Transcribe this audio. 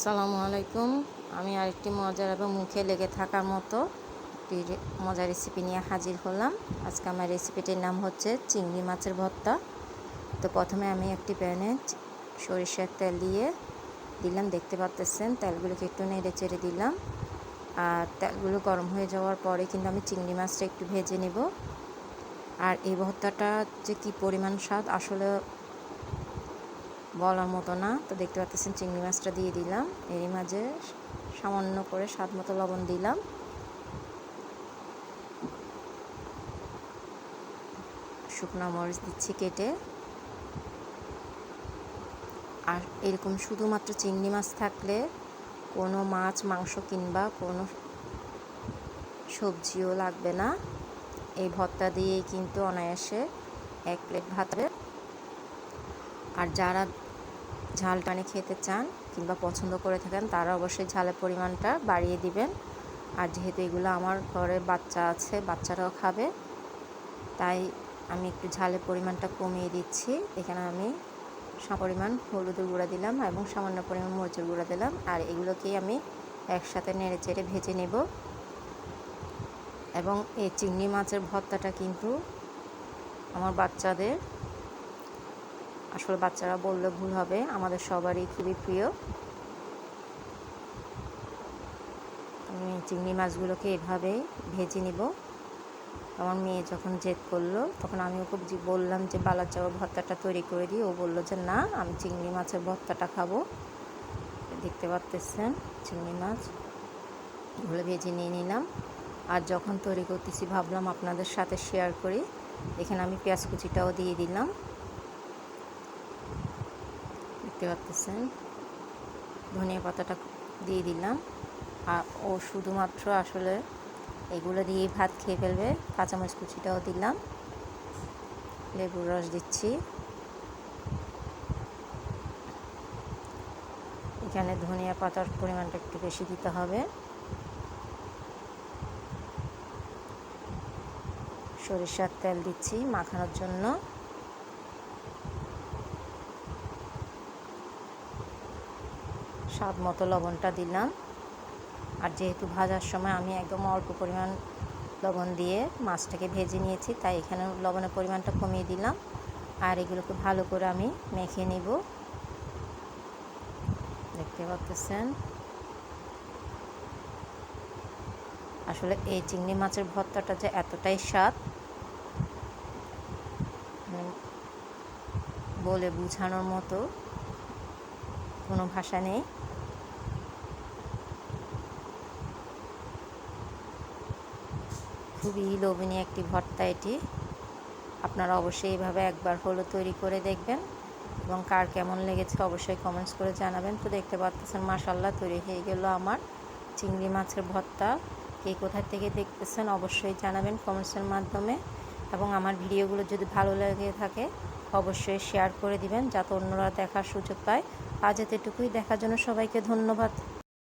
আসসালামু আলাইকুম। আমি আরেকটি মজার এবং মুখে লেগে থাকার মতো একটি মজার রেসিপি নিয়ে হাজির হলাম। আজকে আমার রেসিপিটির নাম হচ্ছে চিংড়ি মাছের ভর্তা। তো প্রথমে আমি একটি প্যানে সরিষার তেল দিয়ে দিলাম। দেখতে পাচ্তেছেন তেলগুলোকে একটু নেড়ে চেড়ে দিলাম। আর তেলগুলো গরম হয়ে যাওয়ার পরে কিন্তু আমি চিংড়ি মাছটা একটু ভেজে নেব। আর এই ভর্তাটা যে কী পরিমাণ স্বাদ, আসলে বলার মতো না। তো দেখতে পাচ্ছেন চিংড়ি মাছটা দিয়ে দিলাম। এরই মাঝে সামান্য করে স্বাদ মতো লবণ দিলাম। শুকনো মরিচ দিচ্ছি কেটে। আর এরকম শুধুমাত্র চিংড়ি মাছ থাকলে কোনো মাছ, মাংস কিংবা কোনো সবজিও লাগবে না। এই ভর্তা দিয়েই কিন্তু অনায়াসে এক প্লেট ভাত হবে। আর যারা ঝাল টানে খেতে চান কিংবা পছন্দ করে থাকেন, তারা অবশ্যই ঝালের পরিমাণটা বাড়িয়ে দিবেন। আর যেহেতু এগুলো আমার ঘরে বাচ্চা আছে, বাচ্চারাও খাবে, তাই আমি একটু ঝালের পরিমাণটা কমিয়ে দিচ্ছি। এখানে আমি পরিমাণ হলুদের গুঁড়া দিলাম এবং সামান্য পরিমাণ মরিচের গুঁড়া দিলাম। আর এগুলোকেই আমি একসাথে নেড়ে চেড়ে ভেজে নেব। এবং এই চিংড়ি মাছের ভর্তাটা কিন্তু আমার বাচ্চাদের আসলে বাচ্চারা বললে ভুল হবে। আমাদের সবারই খুবই প্রিয়। আমি চিংড়ি মাছগুলোকে এভাবে ভেজে নিব। আমার মেয়ে যখন জেদ করল, তখন আমি ওকে বললাম যে বালা চাওয়া ভর্তাটা তৈরি করে দিই। ও বলল যে, না, আমি চিংড়ি মাছের ভর্তাটা খাব। দেখতে পাচ্তেছেন চিংড়ি মাছ। এগুলো ভেজে নিয়ে নিলাম। আর যখন তৈরি করতেছি, ভাবলাম আপনাদের সাথে শেয়ার করি। এখানে আমি পেঁয়াজ কুচিটাও দিয়ে দিলাম। দেখতে পাচ্তেছেন। ধনিয়া পাতাটা দিয়ে দিলাম। আর ও শুধুমাত্র আসলে এগুলো দিয়ে ভাত খেয়ে ফেলবে। কাঁচামরিচ কুচিটাও দিলাম। লেবুর রস দিচ্ছি। এখানে ধনিয়া পাতার পরিমাণটা একটু বেশি দিতে হবে। সরিষার তেল দিচ্ছি মাখানোর জন্য। স্বাদ মতো লবণটা দিলাম। আর যেহেতু ভাজার সময় আমি একদম অল্প পরিমাণ লবণ দিয়ে মাছটাকে ভেজে নিয়েছি, তাই এখানে লবণের পরিমাণটা কমিয়ে দিলাম। আর এগুলোকে ভালো করে আমি মেখে নিব। দেখতে পাচ্ছেন? আসলে এই চিংড়ি মাছের ভর্তাটা যে এতটাই স্বাদ মানে বলে বোঝানোর মতো কোনো ভাষা নেই। খুবই লোভনীয় একটি ভর্তা এটি। আপনারা অবশ্যই এইভাবে একবার হলো তৈরি করে দেখবেন এবং কার কেমন লেগেছে অবশ্যই কমেন্টস করে জানাবেন। তো দেখতে পাচ্ছেন মাসাল্লাহ তৈরি হয়ে গেল আমার চিংড়ি মাছের ভর্তা। কে কোথা থেকে দেখতেছেন অবশ্যই জানাবেন কমেন্টসের মাধ্যমে। এবং আমার ভিডিওগুলো যদি ভালো লেগে থাকে, অবশ্যই শেয়ার করে দিবেন যাতে অন্যরা দেখার সুযোগ পায়। আজ এতটুকুই। দেখার জন্য সবাইকে ধন্যবাদ।